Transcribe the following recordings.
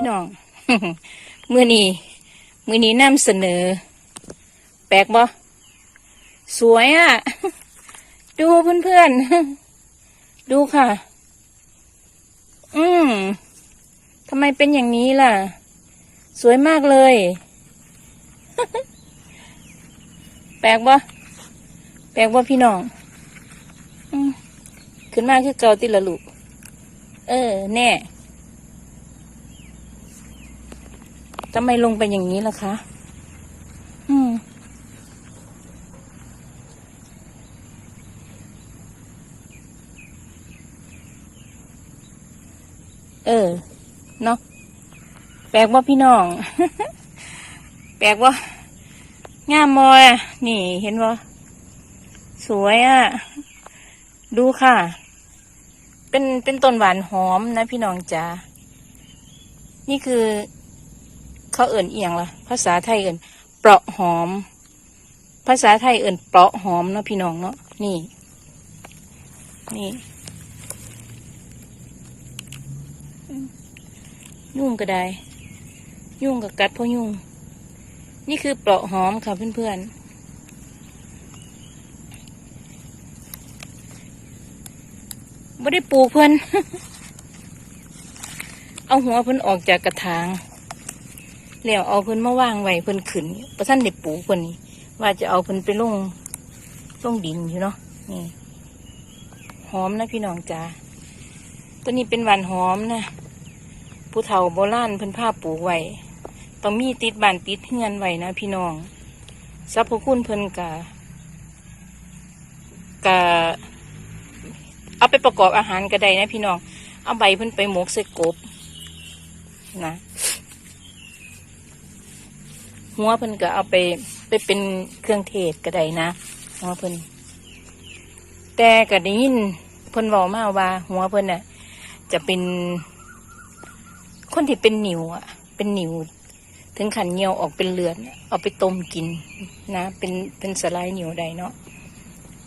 พี่น้อง มือนี้มือนี้นำเสนอ แปลกบ่สวยอะ่ะ ดูเพื่อนๆ ดูค่ะ อืมทำไมเป็นอย่างนี้ล่ะ สวยมากเลย แปลกบ่แปลกบ่พี่น้องอืมขึ้นมาคือเกาติละลูก เออ แน่ ทำไมลงไปอย่างนี้ล่ะคะ อืม เออ เนาะ แปลกว่าพี่น้อง แปลกว่างามมอยนี่เห็นว่าสวยอะ่ะ ดูค่ะ เป็นเป็นต้นหวานหอมนะพี่น้องจ๋า นี่คือ เขาเอิ่นเอียงล่ะภาษาไทยเอิ่นเปราะหอม ภาษาไทยเอิ่นเปราะหอมเนาะพี่น้องเนาะนี่ นี่ยุ่งก็ได้ ยุ่งกับกัดเพราะยุ่ง นี่คือเปราะหอมค่ะเพื่อนๆไม่ได้ปลูกเพื่อน เอาหัวเพิ่อนออกจากกระถาง แล้วเอาเพิ่นมาว่างไว้เพิ่นขึ้นประท่านได้ปลูกเพิ่นนี่ว่าจะเอาเพิ่นไปลงลงดินอยู่เนาะนี่หอมนะพี่น้องจ้าตัวนี้เป็นหวานหอมนะผู้เฒ่าโบราณเพิ่นผ้าปลูกไว้ต้องมีติดบานติดเฮือนไว้นะพี่น้องสรรพคุณเพิ่นกะกะเอาไปประกอบอาหารก็ได้นะพี่น้อง เอาใบเพิ่นไปหมกใส่กบนะ หัวเพิ่นก็เอาไปไปเป็นเครื่องเทศก็ได้นะหัวเพิ่นแต่ก็ได้ยินเพิ่นบอกมาว่า หัวเพิ่นน่ะ จะเป็น คนที่เป็นหนิวอะ เป็นหนิว ถึงขันเหี่ยวออกเป็นเลือดเอาไปต้มกิน นะ เป็นเป็นสไลด์หนียวใดเนาะ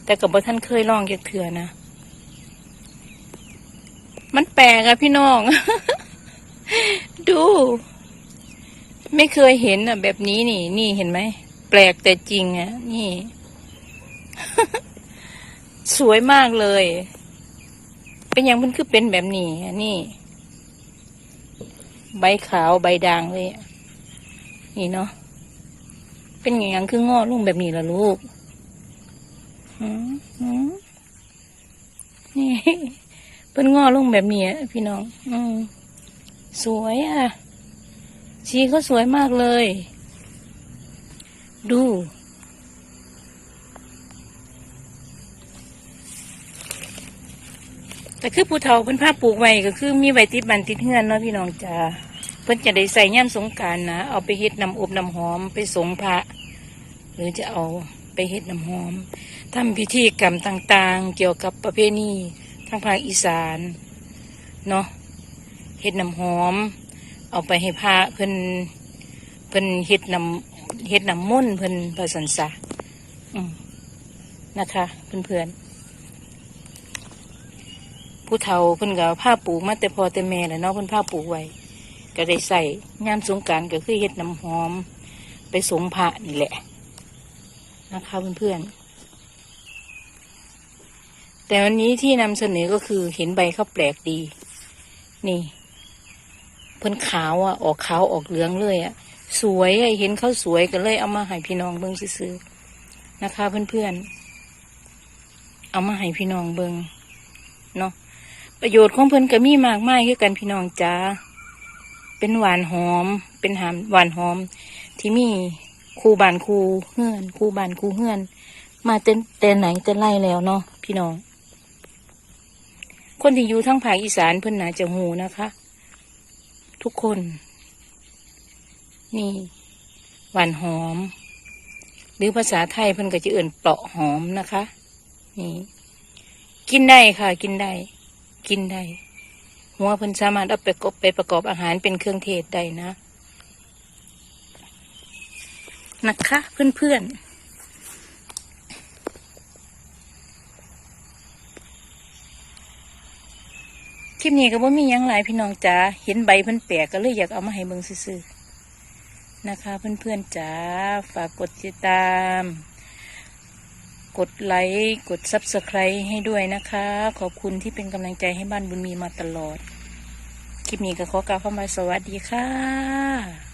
แต่กับท่านเคยลองเยกเถื่อนะมันแปลกอะพี่น้อง ดู ไม่เคยเห็นอะ แบบนี้นี่ นี่เห็นไหม แปลกแต่จริงอะ นี่ สวยมากเลย เป็นอย่างมันคือเป็นแบบนี้นี่ ใบขาวใบด่างเลยนี่เนาะเป็นอย่างคืองอลุ่งแบบนี้ละลูกนี่เป็นงอลุ่งแบบนี้พี่น้อง อืสวยอะ ชีก็สวยมากเลย ดู แต่คือผู้เฒ่าเพิ่นผ้าปลูกไว้ก็คือมีไว้ติดบันติดเฮือนเนาะพี่น้องจ้าเพิ่นจะได้ใส่ย่ำสงการนะ เอาไปเฮ็ดน้ำอบน้ำหอมไปสงพระ หรือจะเอาไปเฮ็ดน้ำหอมทำพิธีกรรมต่างๆ เกี่ยวกับประเพณีทางภาคอีสานเนาะเฮ็ดน้ำหอม เอาไปให้พระเพิ่นเพิ่นเฮ็ดน้ำเฮ็ดน้ำมนต์เพิ่นพระสันสะนะคะ เพื่อนๆผู้เฒ่าเพิ่นก็ผ้าปลูกมาแต่พอแต่แม่แหละเนาะเพิ่นผ้าปลูกไว้ก็ได้ใส่ยามสงการก็คือเฮ็ดน้ำหอม ไปสงพระนี่แหละ นะคะเพื่อนๆแต่วันนี้ที่นำเสนอก็คือเห็นใบเขาแปลกดี นี่ พิ่นขาวอะออกขาวออกเหลืองเลยอะ สวยเห็นเขาสวยก็เลย เอามาให้พี่น้องเบิ่งซื้อๆนะคะ เพื่อนๆเอามาให้พี่น้องเบิ่งเนาะประโยชน์ของเพิ่นก็มีมากมายคือกันพี่น้องจ้าเป็นหวานหอม เป็นหามหวานหอม ที่มีคูบานคูเฮือนคูบานคูเฮือน มาเต้นแต่ไหนแต่ไล่แล้วเนาะพี่น้องคนที่อยู่ทั้งภาคอีสานเพิ่นน่าจะหูนะคะ ทุกคน นี่หวานหอม หรือภาษาไทยเพิ่นก็จะเอื่นเปราะหอมนะคะ นี่ กินได้ค่ะ กินได้ กินได้ หัวเพิ่นสามารถเอาไปกบไปประกอบอาหารเป็นเครื่องเทศได้นะ นะคะ เพื่อนๆ คลิปนี้ก็บ่มียังหลายพี่น้องจ๋าเห็นใบเพิ่นแปลกก็เลยอยากเอามาให้เบิ่งซื่อๆนะคะ เพื่อนๆจ๋าฝากกดติดตาม กดไลค์กดซับสไครต์ให้ด้วยนะคะ ขอบคุณที่เป็นกำลังใจให้บ้านบุญมีมาตลอด คลิปนี้ก็ขอกล่าวคำว่าสวัสดีค่ะ